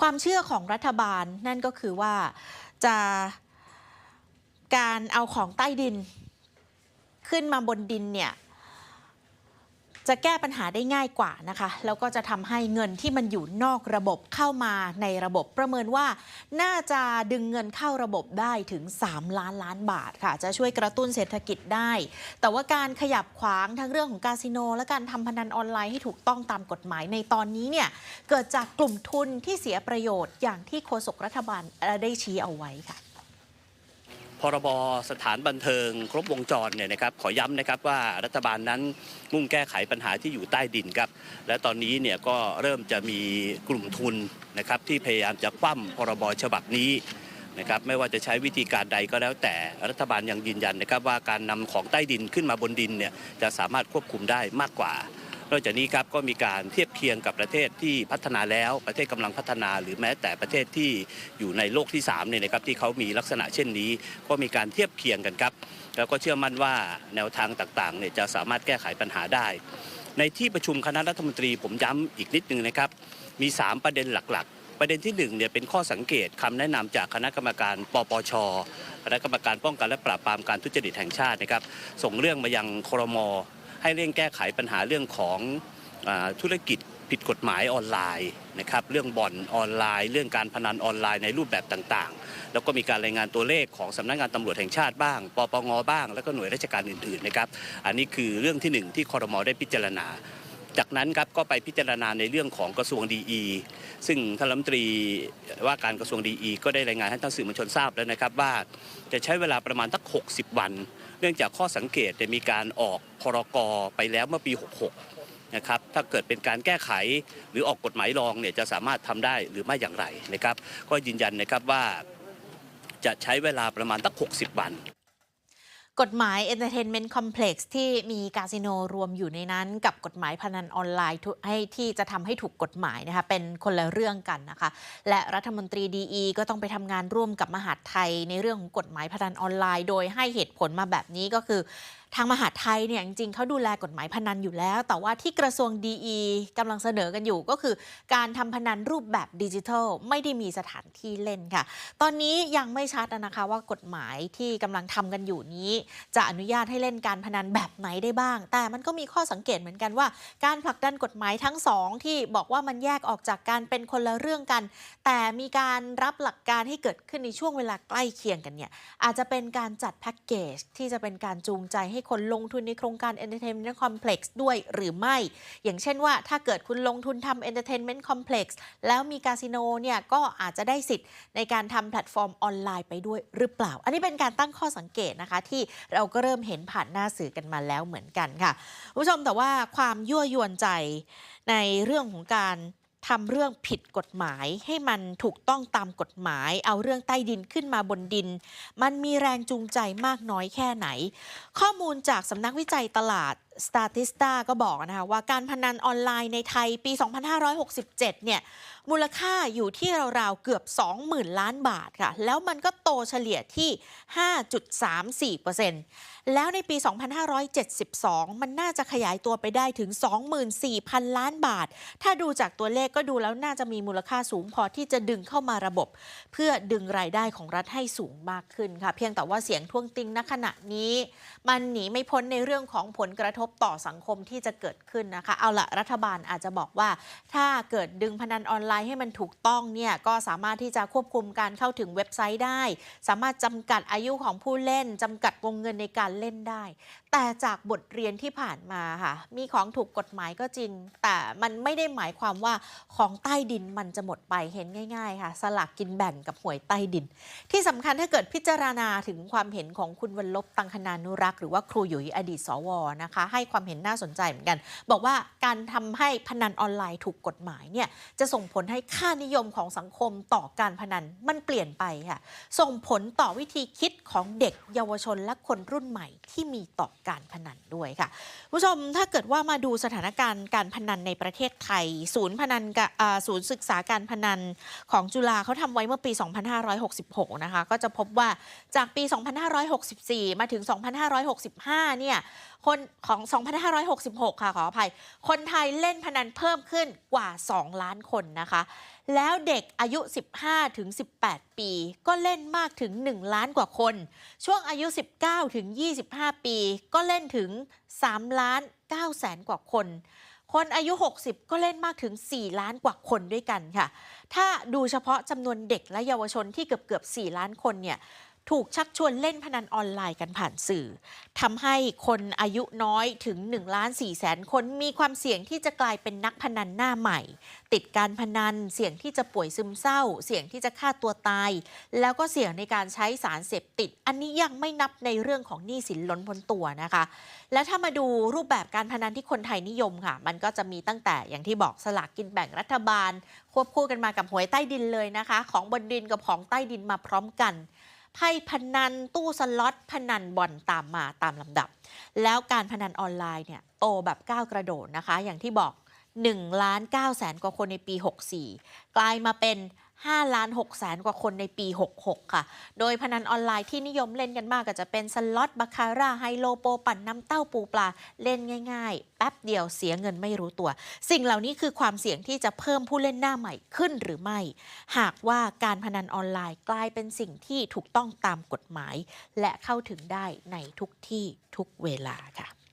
ความเชื่อของรัฐบาลนั่นก็คือว่าจะการเอาของใต้ดิน ขึ้นมาบนดินเนี่ย จะแก้ปัญหาได้ง่ายกว่านะคะ แล้วก็จะทำให้เงินที่มันอยู่นอกระบบเข้ามาในระบบประเมินว่า น่าจะดึงเงินเข้าระบบได้ถึง 3 ล้านล้านบาทค่ะ จะช่วยกระตุ้นเศรษฐกิจได้ แต่ว่าการขยับขวางทั้งเรื่องของคาสิโน และการทำพนันออนไลน์ให้ถูกต้องตามกฎหมายในตอนนี้เนี่ยเกิดจากกลุ่มทุนที่เสียประโยชน์อย่างที่โฆษกรัฐบาลได้ชี้เอาไว้ค่ะ พรบสถานบันเทิงครบวงจรเนี่ยนะครับขอย้ำนะครับว่ารัฐบาลนั้นมุ่งแก้ไขปัญหาที่อยู่ใต้ดินครับและตอนนี้เนี่ยก็เริ่มจะมีกลุ่มทุนนะครับที่พยายามจะคว่ำพรบฉบับนี้นะครับไม่ว่าจะใช้วิธีการใดก็แล้วแต่รัฐบาลยังยืนยันนะครับว่าการนำของใต้ดินขึ้นมาบนดินเนี่ยจะสามารถควบคุมได้มากกว่า นอกจากนี้ครับก็มีการเทียบเคียงกับประเทศที่พัฒนาแล้วประเทศกำลังพัฒนา หรือแม้แต่ประเทศที่อยู่ในโลกที่3เนี่ยนะครับที่เขามีลักษณะเช่นนี้ ก็มีการเทียบเคียงกันครับ แล้วก็เชื่อมั่นว่าแนวทางต่างๆเนี่ยจะสามารถแก้ไขปัญหาได้ ในที่ประชุมคณะรัฐมนตรีผมย้ำอีกนิดนึงนะครับมี 3 ประเด็นหลักๆ ประเด็นที่1เนี่ยเป็นข้อสังเกตคำแนะนำจากคณะกรรมการปปชคณะกรรมการป้องกันและปราบปรามการทุจริตแห่งชาตินะครับส่งเรื่องมายังครม ให้เร่งแก้ไขปัญหาเรื่องของธุรกิจผิดกฎหมายออนไลน์นะครับเรื่องบ่อนออนไลน์ เรื่องการพนันออนไลน์ในรูปแบบต่างๆ แล้วก็มีการรายงานตัวเลขของสำนักงานตำรวจแห่งชาติบ้างปปงบ้าง แล้วก็หน่วยราชการอื่นๆนะครับอันนี้คือเรื่องที่หนึ่งที่คอรมอได้พิจารณา จากนั้นครับก็ไปพิจารณาในเรื่องของกระทรวงดีอซึ่งท่านรัฐมนตรีว่าการกระทรวงดีก็ได้รายงานให้ท่านสื่อมวลชนทราบแล้วนะครับว่าจะใช้เวลาประมาณสัก 60 วัน เนื่องจากข้อสังเกตจะมีการออกพรกไปแล้วเมื่อปี 66 นะครับ ถ้าเกิดเป็นการแก้ไขหรือออกกฎหมายรองเนี่ยจะสามารถทำได้หรือไม่อย่างไรนะครับ ก็ยืนยันนะครับว่าจะใช้เวลาประมาณสัก60 วัน กฎหมาย Entertainment Complex ที่มีคาสิโนรวมอยู่ในนั้นกับกฎหมายพนันออนไลน์ให้ที่จะทำให้ถูกกฎหมายนะคะเป็นคนละเรื่องกันนะคะ และรัฐมนตรีดีก็ต้องไปทำงานร่วมกับมหาดไทยในเรื่องของกฎหมายพนันออนไลน์ โดยให้เหตุผลมาแบบนี้ก็คือทางมหาไทยเนี่ยจริงๆเขาดูแลกฎหมายพนันอยู่แล้ว แต่ว่าที่กระทรวงดีกำลังเสนอกันอยู่ก็คือ การทำพนันรูปแบบดิจิทัล ไม่ได้มีสถานที่เล่นค่ะ ตอนนี้ยังไม่ชัดนะคะว่ากฎหมายที่กำลังทำกันอยู่นี้ จะอนุญาตให้เล่นการพนันแบบไหนได้บ้าง แต่มันก็มีข้อสังเกตเหมือนกันว่า การผลักดันกฎหมายทั้งสองที่บอกว่ามันแยกออกจากการเป็นคนละเรื่องกัน แต่มีการรับหลักการให้เกิดขึ้นในช่วงเวลาใกล้เคียงกันเนี่ยอาจจะเป็นการจัดแพ็กเกจที่จะเป็นการจูงใจให้ให้คนลงทุนในโครงการ Entertainment Complex ด้วยหรือไม่ อย่างเช่นว่าถ้าเกิดคุณลงทุนทำ Entertainment Complex แล้วมีคาสิโนเนี่ยก็อาจจะได้สิทธิ์ในการทำแพลตฟอร์มออนไลน์ไปด้วยหรือเปล่า อันนี้เป็นการตั้งข้อสังเกตนะคะ ที่เราก็เริ่มเห็นผ่านหน้าสื่อกันมาแล้วเหมือนกันค่ะคุณผู้ชมแต่ว่าความยั่วยวนใจในเรื่องของการ ทำเรื่องผิดกฎหมายให้มันถูกต้องตามกฎหมาย เอาเรื่องใต้ดินขึ้นมาบนดิน มันมีแรงจูงใจมากน้อยแค่ไหน ข้อมูลจากสำนักวิจัยตลาด Statista ก็บอกนะคะว่าการพนันออนไลน์ในไทยปี 2567 เนี่ย มูลค่าอยู่ที่ราวๆ เกือบ 20,000 ล้านบาทค่ะ แล้วมันก็โตเฉลี่ยที่ 5.34%แล้วในปี 2572 มันน่าจะขยายตัวไปได้ถึง 24,000 ล้านบาท ถ้าดูจากตัวเลขก็ดูแล้วน่าจะมีมูลค่าสูงพอที่จะดึงเข้ามาระบบ เพื่อดึงรายได้ของรัฐให้สูงมากขึ้นค่ะ เพียงแต่ว่าเสียงท่วงติงณขณะนี้ มันหนีไม่พ้นในเรื่องของผลกระทบต่อสังคมที่จะเกิดขึ้นนะคะ เอาละรัฐบาลอาจจะบอกว่า ถ้าเกิดดึงพนันออนไลน์ให้มันถูกต้องเนี่ยก็สามารถที่จะควบคุมการเข้าถึงเว็บไซต์ได้ สามารถจำกัดอายุของผู้เล่นจำกัดวงเงินในการเล่นได้ แต่จากบทเรียนที่ผ่านมาค่ะ มีของถูกกฎหมายก็จริง แต่มันไม่ได้หมายความว่าของใต้ดินมันจะหมดไปเห็นง่าย ๆ ค่ะ สลากกินแบ่งกับหวยใต้ดิน ที่สำคัญถ้าเกิดพิจารณาถึงความเห็นของคุณวันลบตังคณานุรักษ์หรือว่าครูหยุยอดีตสวนะคะ ให้ความเห็นน่าสนใจเหมือนกัน บอกว่าการทำให้พนันออนไลน์ถูกกฎหมายเนี่ยจะส่งผลให้ค่านิยมของสังคมต่อการพนันมันเปลี่ยนไปค่ะ ส่งผลต่อวิธีคิดของเด็กเยาวชนและคนรุ่นใหม่ที่มีต่อการพนันด้วยค่ะผู้ชมถ้าเกิดว่ามาดูสถานการณ์การพนันในประเทศไทย ศูนย์พนันกะอ่าศูนย์ศึกษาการพนันของจุฬาเขาทำไว้เมื่อปี 2566 นะคะ ก็จะพบว่าจากปี 2564 มาถึง 2565 เนี่ยคนของ 2566 ค่ะขออภัย คนไทยเล่นพนันเพิ่มขึ้นกว่า 2 ล้านคนนะคะ แล้วเด็กอายุ 15 ถึง 18 ปี ก็เล่นมากถึง 1 ล้านกว่าคน ช่วงอายุ 19 ถึง 25 ปี ก็เล่นถึง 3 ล้าน9แสนกว่าคน คนอายุ 60 ก็เล่นมากถึง 4 ล้านกว่าคนด้วยกันค่ะ ถ้าดูเฉพาะจำนวนเด็กและเยาวชนที่เกือบเกือบ4ล้านคนเนี่ย ถูกชักชวนเล่นพนันออนไลน์กันผ่านสื่อทำให้คนอายุน้อยถึง1ล้าน4แสนคนมีความเสี่ยงที่จะกลายเป็นนักพนันหน้าใหม่ ติดการพนันเสี่ยงที่จะป่วยซึมเศร้า เสี่ยงที่จะฆ่าตัวตาย แล้วก็เสี่ยงในการใช้สารเสพติด อันนี้ยังไม่นับในเรื่องของหนี้สินล้นพ้นตัวนะคะ และถ้ามาดูรูปแบบการพนันที่คนไทยนิยมค่ะ มันก็จะมีตั้งแต่อย่างที่บอกสลากกินแบ่งรัฐบาล ควบคู่กันมากับหวยใต้ดินเลยนะคะ ของบนดินกับของใต้ดินมาพร้อมกัน ไพ่พนันตู้สล็อตพนันบอลตามมาตามลำดับ แล้วการพนันออนไลน์เนี่ยโตแบบก้าวกระโดดนะคะ อย่างที่บอก1ล้าน9แสนกว่าคนในปี 64 กลายมาเป็น 5 ล้าน6แสนกว่าคนในปี 66 ค่ะ โดยพนันออนไลน์ที่นิยมเล่นกันมากก็จะเป็นสล็อตบาคาร่าไฮโลโปปั่นน้ำเต้าปูปลาเล่นง่าย ๆ แป๊บเดียวเสียเงินไม่รู้ตัว สิ่งเหล่านี้คือความเสี่ยงที่จะเพิ่มผู้เล่นหน้าใหม่ขึ้นหรือไม่ หากว่าการพนันออนไลน์กลายเป็นสิ่งที่ถูกต้องตามกฎหมาย และเข้าถึงได้ในทุกที่ทุกเวลาค่ะ